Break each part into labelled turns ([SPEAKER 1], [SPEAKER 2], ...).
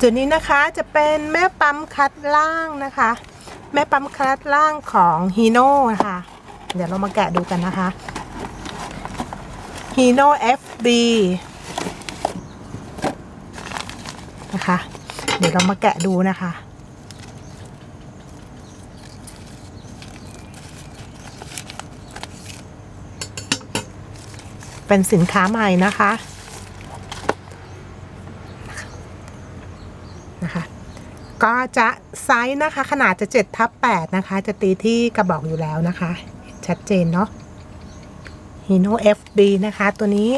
[SPEAKER 1] จุดนี้นะคะจะเป็นแม่ปั๊มคัดล่างนะคะ แม่ปั๊มคัดล่างของฮีโน่นะคะ เดี๋ยวเรามาแกะดูกันนะคะฮีโน่ FB นะคะ เดี๋ยวเรามาแกะดูนะคะเป็นสินค้าใหม่นะคะ นะคะ ก็จะไซส์นะคะ ขนาดจะ7ทับ8นะคะ จะตีที่กระบอกอยู่แล้วนะคะ ชัดเจนเนาะ Hino FB นะคะ ตัวนี้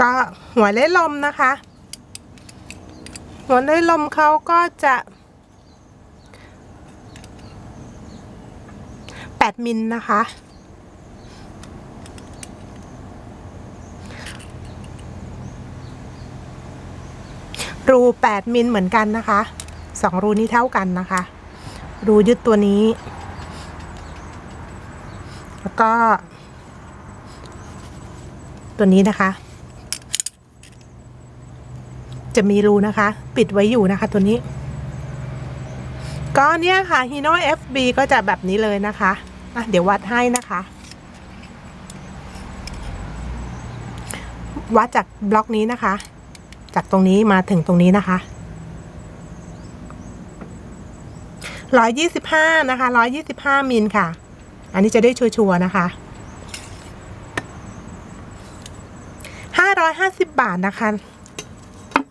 [SPEAKER 1] ก็หัวเล่ลมนะคะ หัวเล่ลมเขาก็จะ8มิลนะคะ รู8มิลเหมือนกันนะคะสองรูนี้เท่ากันนะคะ รูยึดตัวนี้ แล้วก็ ตัวนี้นะคะ จะมีรูนะคะ ปิดไว้อยู่นะคะตัวนี้ ก็เนี่ยค่ะ Hino FB ก็จะแบบนี้เลยนะคะะเดี๋ยววัดให้นะคะ วัดจากบล็อกนี้นะคะ จากตรงนี้มาถึงตรงนี้นะคะร้อยยี่สิบห้านะคะร้อยยี่สิบห้ามิลค่ะ อันนี้จะได้ชัวร์ๆนะคะห้าร้อยห้าสิบบาทนะคะ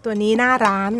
[SPEAKER 1] ตัวนี้หน้าร้าน